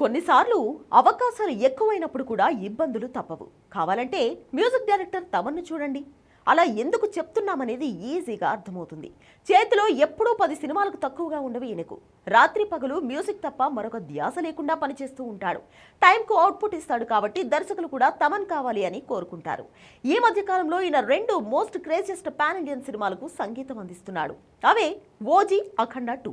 కొన్నిసార్లు అవకాశాలు ఎక్కువైనప్పుడు కూడా ఇబ్బందులు తప్పవు. కావాలంటే మ్యూజిక్ డైరెక్టర్ తమన్ను చూడండి. అలా ఎందుకు చెప్తున్నామనేది ఈజీగా అర్థమవుతుంది. చేతిలో ఎప్పుడూ పది సినిమాలకు తక్కువగా ఉండవు ఈయనకు. రాత్రి పగలు మ్యూజిక్ తప్ప మరొక ధ్యాస లేకుండా పనిచేస్తూ ఉంటాడు. టైంకు అవుట్పుట్ ఇస్తాడు కాబట్టి దర్శకులు కూడా తమన్ కావాలి అని కోరుకుంటారు. ఈ మధ్య కాలంలో ఈయన రెండు మోస్ట్ క్రేజియస్ట్ పాన్ ఇండియన్ సినిమాలకు సంగీతం అందిస్తున్నాడు. అవే ఓజీ అఖండ టూ.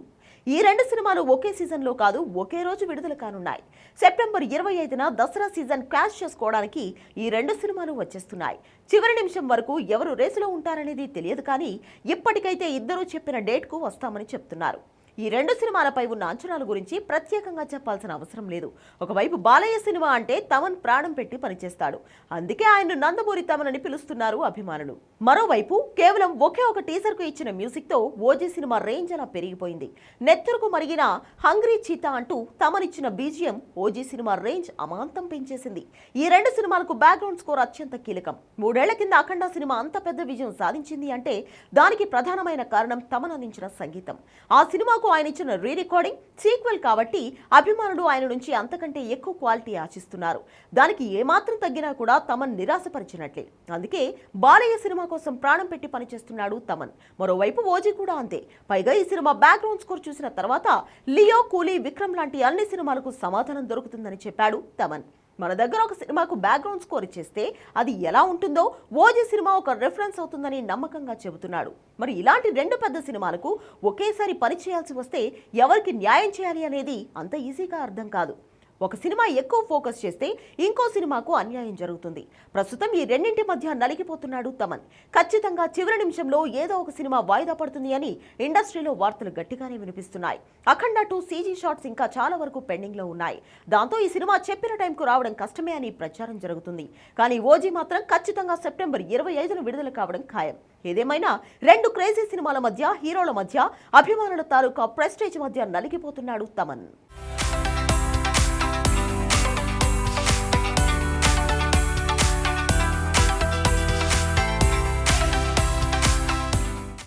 ఈ రెండు సినిమాలు ఒకే సీజన్లో కాదు ఒకే రోజు విడుదల కానున్నాయి. సెప్టెంబర్ ఇరవై ఐదున దసరా సీజన్ క్రాష్ చేసుకోవడానికి ఈ రెండు సినిమాలు వచ్చేస్తున్నాయి. చివరి నిమిషం వరకు ఎవరు రేసులో ఉంటారనేది తెలియదు కానీ ఇప్పటికైతే ఇద్దరూ చెప్పిన డేట్కు వస్తామని చెప్తున్నారు. ఈ రెండు సినిమాలపై ఉన్న అంచనాల గురించి ప్రత్యేకంగా చెప్పాల్సిన అవసరం లేదు. ఒకవైపు బాలయ్య సినిమా అంటే తమన్ ప్రాణం పెట్టి పనిచేస్తాడు. అందుకే ఆయన నందమూరి తమన్ అని పిలుస్తున్నారు అభిమానులు. మరోవైపు కేవలం ఒకే ఒక టీజర్కు ఇచ్చిన మ్యూజిక్తో ఓజీ సినిమా రేంజ్ అలా పెరిగిపోయింది. నెత్తరుకు మరిగిన హంగ్రీ చీతా అంటూ తమనిచ్చిన బీజియం ఓజీ సినిమా రేంజ్ అమాంతం పెంచేసింది. ఈ రెండు సినిమాలకు బ్యాక్గ్రౌండ్ స్కోర్ అత్యంత కీలకం. మూడేళ్ళ కింద అఖండ సినిమా అంత పెద్ద విజయం సాధించింది అంటే దానికి ప్రధానమైన కారణం తమన్ అందించిన సంగీతం. ఆ సినిమాకు ఆయన ఇచ్చిన రీ రికార్డింగ్ సీక్వెల్ కాబట్టి అభిమానులు ఆయన నుంచి అంతకంటే ఎక్కువ క్వాలిటీ ఆశిస్తున్నారు. దానికి ఏమాత్రం తగ్గినా కూడా తమన్ నిరాశపరిచినట్లే. అందుకే బాలయ్య సినిమా కోసం ప్రాణం పెట్టి పనిచేస్తున్నాడు తమన్. మరోవైపు ఓజీ కూడా అంతే. పైగా ఈ సినిమా బ్యాక్గ్రౌండ్ స్కోర్ చూసిన తర్వాత లియో కూలీ విక్రమ్ లాంటి అన్ని సినిమాలకు సమాధానం దొరుకుతుందని చెప్పాడు తమన్. మన దగ్గర ఒక సినిమాకు బ్యాక్గ్రౌండ్ స్కోర్ ఇచ్చేస్తే అది ఎలా ఉంటుందో ఓజీ సినిమా ఒక రెఫరెన్స్ అవుతుందని నమ్మకంగా చెబుతున్నాడు. మరి ఇలాంటి రెండు పెద్ద సినిమాలకు ఒకేసారి పని చేయాల్సి వస్తే ఎవరికి న్యాయం చేయాలి అనేది అంత ఈజీగా అర్థం కాదు. ఒక సినిమా ఎక్కువ ఫోకస్ చేస్తే ఇంకో సినిమాకు అన్యాయం జరుగుతుంది. ప్రస్తుతం ఈ రెండింటి మధ్య నలిగిపోతున్నాడు తమన్. ఖచ్చితంగా చివరి నిమిషంలో ఏదో ఒక సినిమా వాయిదా పడుతుంది అని ఇండస్ట్రీలో వార్తలు గట్టిగానే వినిపిస్తున్నాయి. అఖండ టూ సీజీ షాట్స్ ఇంకా చాలా వరకు పెండింగ్లో ఉన్నాయి. దాంతో ఈ సినిమా చెప్పిన టైంకు రావడం కష్టమే అని ప్రచారం జరుగుతుంది. కానీ ఓజీ మాత్రం ఖచ్చితంగా సెప్టెంబర్ ఇరవై ఐదున విడుదల కావడం ఖాయం. ఏదేమైనా రెండు క్రేజీ సినిమాల మధ్య హీరోల మధ్య అభిమానుల తాలూకా ప్రెస్టేజ్ మధ్య నలిగిపోతున్నాడు తమన్.